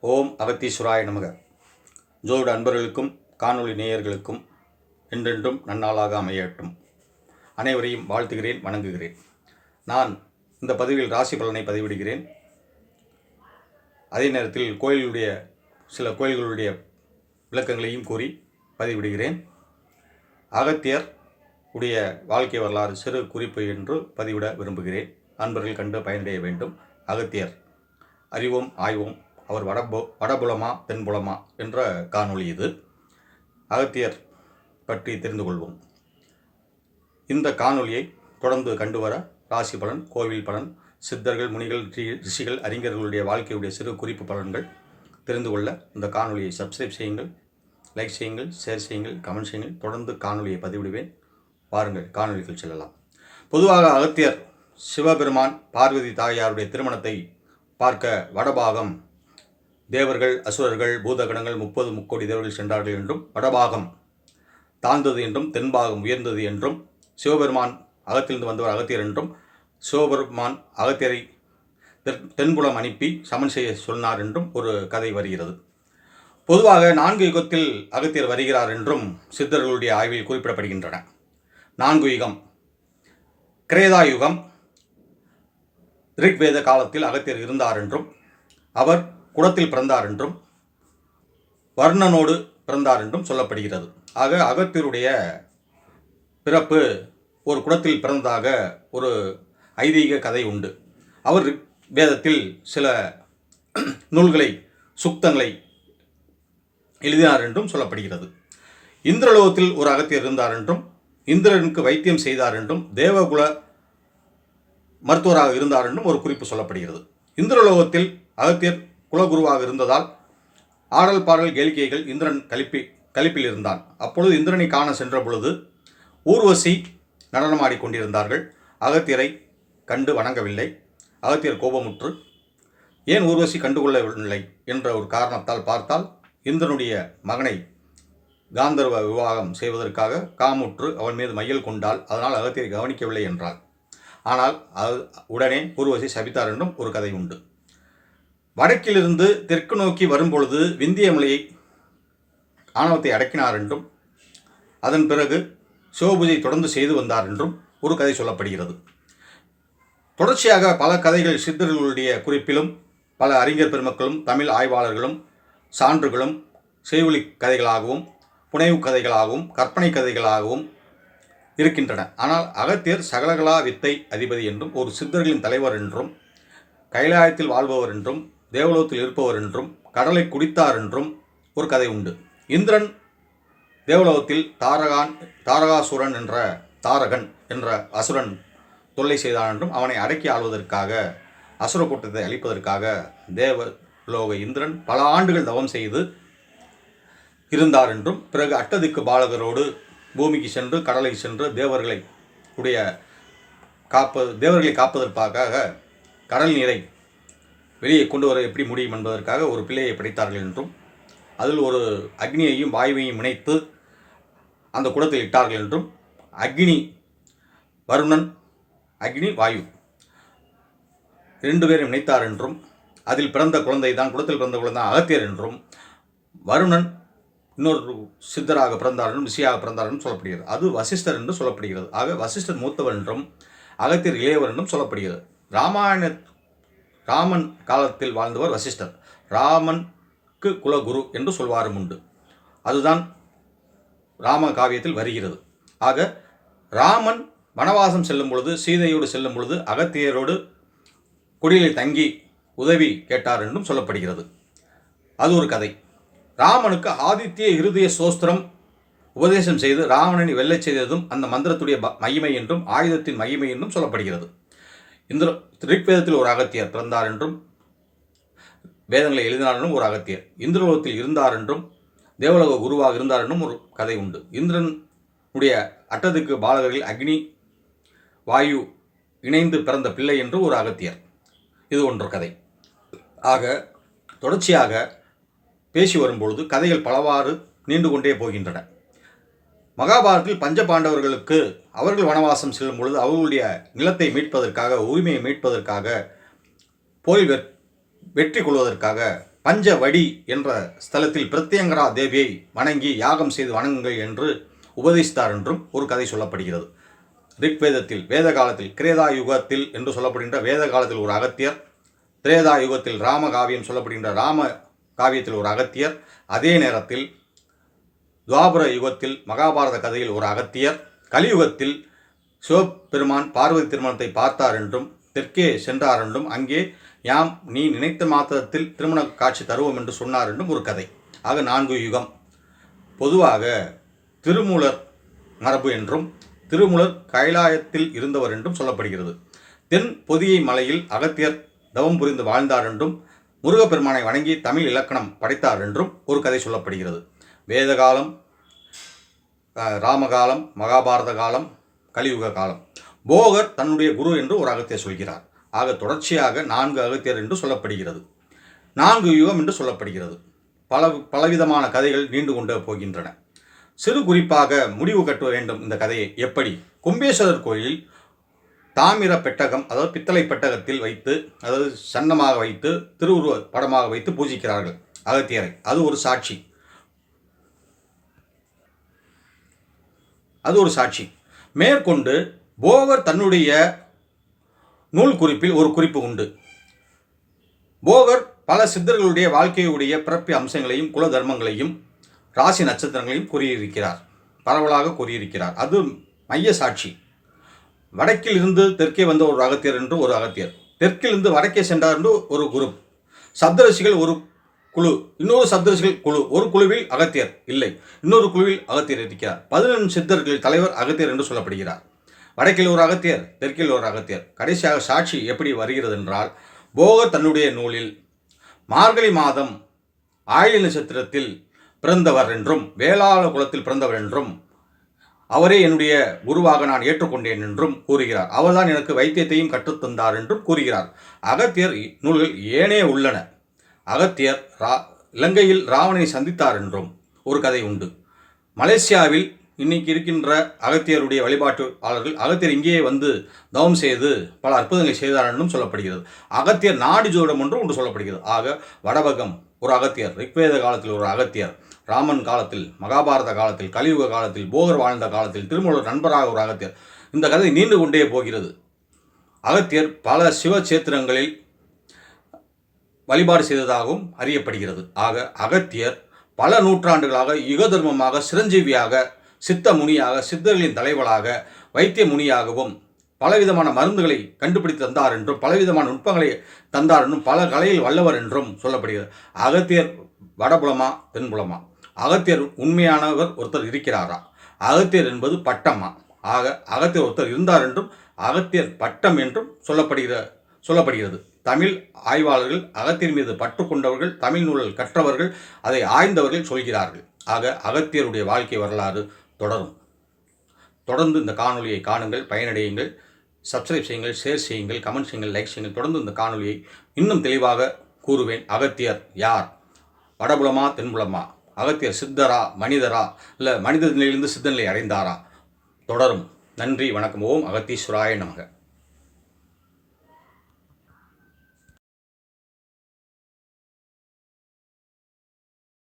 ஓம் அகத்தீஸ்வராய நமக. ஜோடு அன்பர்களுக்கும் காணொளி நேயர்களுக்கும் என்றென்றும் நன்னாளாக அமையட்டும். அனைவரையும் வாழ்த்துகிறேன் வணங்குகிறேன். நான் இந்த பதிவில் ராசி பலனை பதிவிடுகிறேன். அதே நேரத்தில் கோயிலுடைய சில கோயில்களுடைய விளக்கங்களையும் கூறி பதிவிடுகிறேன். அகத்தியர் உடைய வாழ்க்கை வரலாறு சிறு குறிப்பு என்று பதிவிட விரும்புகிறேன். அன்பர்கள் கண்டு பயனடைய வேண்டும். அகத்தியர் அறிவோம் ஆய்வோம். அவர் வடபு வடபுலமா தென்புலமா என்ற காணொளி இது. அகத்தியர் பற்றி தெரிந்து கொள்வோம். இந்த காணொளியை தொடர்ந்து கண்டுவர ராசி பலன் கோவில் பலன் சித்தர்கள் முனிகள் ரிஷிகள் அறிஞர்களுடைய வாழ்க்கையுடைய சிறு குறிப்பு பலன்கள் தெரிந்து கொள்ள இந்த காணொலியை சப்ஸ்கிரைப் செய்யுங்கள் லைக் செய்யுங்கள் ஷேர் செய்யுங்கள் கமெண்ட் செய்யுங்கள். தொடர்ந்து காணொலியை பதிவிடுவேன். வாருங்கள் காணொலிகள் செல்லலாம். பொதுவாக அகத்தியர் சிவபெருமான் பார்வதி தாயாருடைய திருமணத்தை பார்க்க வடபாகம் தேவர்கள் அசுரர்கள் பூதகணங்கள் முப்பது முக்கோடி தேவர்கள் சென்றார்கள் என்றும் வடபாகம் தாழ்ந்தது என்றும் தென்பாகம் உயர்ந்தது என்றும் சிவபெருமான் அகத்திலிருந்து வந்தவர் அகத்தியர் என்றும் சிவபெருமான் அகத்தியரை தென் தென்புலம் அனுப்பி சமன் செய்ய சொன்னார் என்றும் ஒரு கதை வருகிறது. பொதுவாக நான்கு யுகத்தில் அகத்தியர் வருகிறார் என்றும் சித்தர்களுடைய ஆய்வில் குறிப்பிடப்படுகின்றன. நான்கு யுகம். கிரேதா யுகம். ரிக்வேத காலத்தில் அகத்தியர் இருந்தார் என்றும் அவர் குடத்தில் பிறந்தார் என்றும் வர்ணனோடு பிறந்தார் என்றும் சொல்லப்படுகிறது. ஆக அகத்தியருடைய பிறப்பு ஒரு குடத்தில் பிறந்ததாக ஒரு ஐதீக கதை உண்டு. அவர் வேதத்தில் சில நூல்களை சுக்தங்களை எழுதினார் என்றும் சொல்லப்படுகிறது. இந்திரலோகத்தில் ஒரு அகத்தியர் இருந்தார் என்றும் இந்திரனுக்கு வைத்தியம் செய்தார் என்றும் தேவகுல மருத்துவராக இருந்தார் என்றும் ஒரு குறிப்பு சொல்லப்படுகிறது. இந்திரலோகத்தில் அகத்தியர் குலகுருவாக இருந்ததால் ஆடல் பாடல் கேளிக்கைகள் இந்திரன் கலிப்பி கலிப்பில் இருந்தான். அப்பொழுது இந்திரனை காண சென்ற பொழுது ஊர்வசி நடனமாடிக் கொண்டிருந்தார்கள். அகத்தியரை கண்டு வணங்கவில்லை. அகத்தியர் கோபமுற்று ஏன் ஊர்வசி கண்டுகொள்ளவில்லை? என்ற ஒரு காரணத்தால் பார்த்தால் இந்திரனுடைய மகனை காந்தர்வ விவாகம் செய்வதற்காக காமுற்று அவன் மீது மையல் கொண்டால் அதனால் அகத்தியரை கவனிக்கவில்லை என்றாள். ஆனால் அது உடனே ஊர்வசி சபித்தார் என்றும் ஒரு கதை உண்டு. வடக்கிலிருந்து தெற்கு நோக்கி வரும்பொழுது விந்திய மலையை ஆணவத்தை அடக்கினார் என்றும் அதன் பிறகு சிவபூஜை தொடர்ந்து செய்து வந்தார் என்றும் ஒரு கதை சொல்லப்படுகிறது. தொடர்ச்சியாக பல கதைகள் சித்தர்களுடைய குறிப்பிலும் பல அறிஞர் பெருமக்களும் தமிழ் ஆய்வாளர்களும் சான்றுகளும் செய்வொலி கதைகளாகவும் புனைவு கதைகளாகவும் கற்பனை கதைகளாகவும் இருக்கின்றன. ஆனால் அகத்தியர் சகலகலா வித்தை அதிபதி என்றும் ஒரு சித்தர்களின் தலைவர் என்றும் கைலாயத்தில் வாழ்பவர் என்றும் தேவலோகத்தில் இருப்பவர் என்றும் கடலை குடித்தார் என்றும் ஒரு கதை உண்டு. இந்திரன் தேவலோகத்தில் தாரகான் தாரகாசுரன் என்ற தாரகன் என்ற அசுரன் தொல்லை செய்தான் என்றும் அவனை அடக்கி ஆள்வதற்காக அசுர கூட்டத்தை அழிப்பதற்காக தேவலோக இந்திரன் பல ஆண்டுகள் தவம் செய்து இருந்தார் என்றும் பிறகு அட்டதிக்கு பாலகரோடு பூமிக்கு சென்று கடலை சென்று தேவர்களை உடைய காப்ப தேவர்களை காப்பதற்காக கடல் நீரை வெளியே கொண்டு வர எப்படி முடியும் என்பதற்காக ஒரு பிள்ளையை படைத்தார்கள் என்றும் அதில் ஒரு அக்னியையும் வாயுவையும் இணைத்து அந்த குடத்தில் இட்டார்கள் என்றும் அக்னி வருணன் அக்னி வாயு இரண்டு பேரும் இணைத்தார் என்றும் அதில் பிறந்த குழந்தை தான் குடத்தில் பிறந்த குழந்தை அகத்தியர் என்றும் வருணன் இன்னொரு சித்தராக பிறந்தார் என்றும் ரிஷியாக பிறந்தார் என்றும் சொல்லப்படுகிறது. அது வசிஷ்டர் என்று சொல்லப்படுகிறது. ஆக வசிஷ்டர் மூத்தவர் என்றும் அகத்தியர் இளையவர் என்றும் சொல்லப்படுகிறது. ராமாயண ராமன் காலத்தில் வாழ்ந்தவர் வசிஷ்டர். ராமனுக்கு குலகுரு என்று சொல்வாரும் உண்டு. அதுதான் ராம காவியத்தில் வருகிறது. ஆக ராமன் வனவாசம் செல்லும் பொழுது சீதையோடு செல்லும் பொழுது அகத்தியரோடு குடிலில் தங்கி உதவி கேட்டார் என்றும் சொல்லப்படுகிறது. அது ஒரு கதை. ராமனுக்கு ஆதித்ய இருதய சோஸ்திரம் உபதேசம் செய்து ராவணனை வெல்லச் செய்ததும் அந்த மந்திரத்துடைய மகிமை என்றும் ஆயுதத்தின் மகிமை என்றும் சொல்லப்படுகிறது. இந்திர ரிக்வேதத்தில் ஒரு அகத்தியர் பிறந்தார் என்றும் வேதங்களை எழுதினார் என்றும் ஒரு அகத்தியர். இந்திரலோகத்தில் இருந்தார் என்றும் தேவலோக குருவாக இருந்தார் என்றும் ஒரு கதை உண்டு. இந்திரனுடைய அட்டத்துக்கு பாலகர்கள் அக்னி வாயு இணைந்து பிறந்த பிள்ளை என்று ஒரு அகத்தியர். இது ஒன்று கதை. ஆக தொடர்ச்சியாக பேசி வரும்பொழுது கதைகள் பலவாறு நீண்டு கொண்டே போகின்றன. மகாபாரதத்தில் பஞ்ச பாண்டவர்களுக்கு அவர்கள் வனவாசம் செல்லும் பொழுது அவர்களுடைய நிலத்தை மீட்பதற்காக உரிமையை மீட்பதற்காக போரில் வெ- வெற்றி கொள்வதற்காக பஞ்சவடி என்ற ஸ்தலத்தில் பிரத்யங்கரா தேவியை வணங்கி யாகம் செய்து வணங்குங்கள் என்று உபதேசித்தார் என்றும் ஒரு கதை சொல்லப்படுகிறது. ரிக்வேதத்தில் வேத காலத்தில் கிரேதா யுகத்தில் என்று சொல்லப்படுகின்ற வேத காலத்தில் ஒரு அகத்தியர் திரேதா யுகத்தில் ராம காவியம் சொல்லப்படுகின்ற ராம காவியத்தில் ஒரு அகத்தியர் அதே நேரத்தில் துவாபர யுகத்தில் மகாபாரத கதையில் ஒரு அகத்தியர் கலியுகத்தில் சிவபெருமான் பார்வதி திருமணத்தை பார்த்தார் என்றும் தெற்கே சென்றார் என்றும் அங்கே யாம் நீ நினைத்த மாத்திரத்தில் திருமண காட்சி தருவோம் என்று சொன்னார் என்றும் ஒரு கதை. ஆக நான்கு யுகம். பொதுவாக திருமூலர் மரபு என்றும் திருமூலர் கைலாயத்தில் இருந்தவர் என்றும் சொல்லப்படுகிறது. தென் பொதியை மலையில் அகத்தியர் தவம் புரிந்து வாழ்ந்தார் என்றும் முருகப்பெருமானை வணங்கி தமிழ் இலக்கணம் படைத்தார் என்றும் ஒரு கதை சொல்லப்படுகிறது. வேதகாலம் ராமகாலம் மகாபாரத காலம் கலியுக காலம். போகர் தன்னுடைய குரு என்று ஒரு அகத்தியர் சொல்கிறார். ஆக தொடர்ச்சியாக நான்கு அகத்தியர் என்று சொல்லப்படுகிறது. நான்கு யுகம் என்று சொல்லப்படுகிறது. பல பலவிதமான கதைகள் நீண்டு கொண்டு போகின்றன. சிறு குறிப்பாக முடிவு கட்ட வேண்டும் இந்த கதையை. எப்படி? கும்பேஸ்வரர் கோயில் தாமிர பெட்டகம் அதாவது பித்தளை பெட்டகத்தில் வைத்து அதாவது சன்னமாக வைத்து திருவுருவ படமாக வைத்து பூஜிக்கிறார்கள் அகத்தியரை. அது ஒரு சாட்சி. அது ஒரு சாட்சி. மேற்கொண்டு போகர் தன்னுடைய நூல் குறிப்பில் ஒரு குறிப்பு உண்டு. போகர் பல சித்தர்களுடைய வாழ்க்கையுடைய பிறப்பி அம்சங்களையும் குல தர்மங்களையும் ராசி நட்சத்திரங்களையும் கூறியிருக்கிறார். பரவலாக கூறியிருக்கிறார். அது மைய சாட்சி. வடக்கில் இருந்து தெற்கே வந்த ஒரு அகத்தியர் என்று ஒரு அகத்தியர். தெற்கிலிருந்து வடக்கே சென்றார் என்று ஒரு குரூப் சப்தரிஷிகள் ஒரு குழு. இன்னொரு சப்தரிஷிகள் குழு. ஒரு குழுவில் அகத்தியர். இல்லை. இன்னொரு குழுவில் அகத்தியர் இருக்கிறார். பதினொன்று சித்தர்களில் தலைவர் அகத்தியர் என்று சொல்லப்படுகிறார். வடக்கில் ஒரு அகத்தியர் தெற்கில் ஒரு அகத்தியர். கடைசியாக சாட்சி எப்படி வருகிறது என்றால் போக தன்னுடைய நூலில் மார்கழி மாதம் ஆயில நட்சத்திரத்தில் பிறந்தவர் என்றும் வேளாள குலத்தில் பிறந்தவர் என்றும் அவரே என்னுடைய குருவாக நான் ஏற்றுக்கொண்டேன் என்றும் கூறுகிறார். அவர்தான் எனக்கு வைத்தியத்தையும் கற்றுத்தந்தார் என்றும் கூறுகிறார். அகத்தியர் நூல்கள் ஏனே உள்ளன. அகத்தியர் ரா இலங்கையில் ராவணனை சந்தித்தார் என்றும் ஒரு கதை உண்டு மலேசியாவில் இன்னைக்கு இருக்கின்ற அகத்தியருடைய வழிபாட்டாளர்கள் அகத்தியர் இங்கேயே வந்து தவம் செய்து பல அற்புதங்களை செய்தார் என்றும் சொல்லப்படுகிறது அகத்தியர் நாடி ஜோடம் என்றும் ஒன்று சொல்லப்படுகிறது ஆக வடபகம் ஒரு அகத்தியர் ரிக்வேத காலத்தில் ஒரு அகத்தியர் ராமன் காலத்தில் மகாபாரத காலத்தில் கலியுக காலத்தில் போகர் வாழ்ந்த காலத்தில் திருமூலர் நண்பராக ஒரு அகத்தியர் இந்த கதை நீண்டு கொண்டே போகிறது அகத்தியர் பல சிவ சேத்திரங்களில் வழிபாடு செய்ததாகவும் அறியப்படுகிறது. ஆக அகத்தியர் பல நூற்றாண்டுகளாக யுக தர்மமாக சிரஞ்சீவியாக சித்த முனியாக சித்தர்களின் தலைவராக வைத்திய முனியாகவும் பலவிதமான மருந்துகளை கண்டுபிடித்து தந்தார் என்றும் பலவிதமான நுட்பங்களை தந்தார் என்றும் பல கலையில் வல்லவர் என்றும் சொல்லப்படுகிறது. அகத்தியர் வடபுலமா தென்புலமா? அகத்தியர் உண்மையானவர் ஒருத்தர் இருக்கிறாரா? அகத்தியர் என்பது பட்டமா? ஆக அகத்தியர் ஒருத்தர் இருந்தார் என்றும் அகத்தியர் பட்டம் என்றும் சொல்லப்படுகிற சொல்லப்படுகிறது. தமிழ் ஆய்வாளர்கள் அகத்தியர் மீது பற்று கொண்டவர்கள் தமிழ் நூல்கள் கற்றவர்கள் அதை ஆய்ந்தவர்கள் சொல்கிறார்கள். ஆக அகத்தியருடைய வாழ்க்கை வரலாறு தொடரும். தொடர்ந்து இந்த காணொலியை காணுங்கள் பயனடையுங்கள். சப்ஸ்கிரைப் செய்யுங்கள் ஷேர் செய்யுங்கள் கமெண்ட் செய்யுங்கள் லைக் செய்யுங்கள். தொடர்ந்து இந்த காணொலியை இன்னும் தெளிவாக கூறுவேன் அகத்தியர் யார்? வடபுலமா தென்புலமா? அகத்தியர் சித்தரா மனிதரா? இல்லை மனித நிலையிலிருந்து சித்த நிலை அடைந்தாரா? தொடரும். நன்றி வணக்கம். ஓம் அகத்தீஸ்வராய நமக.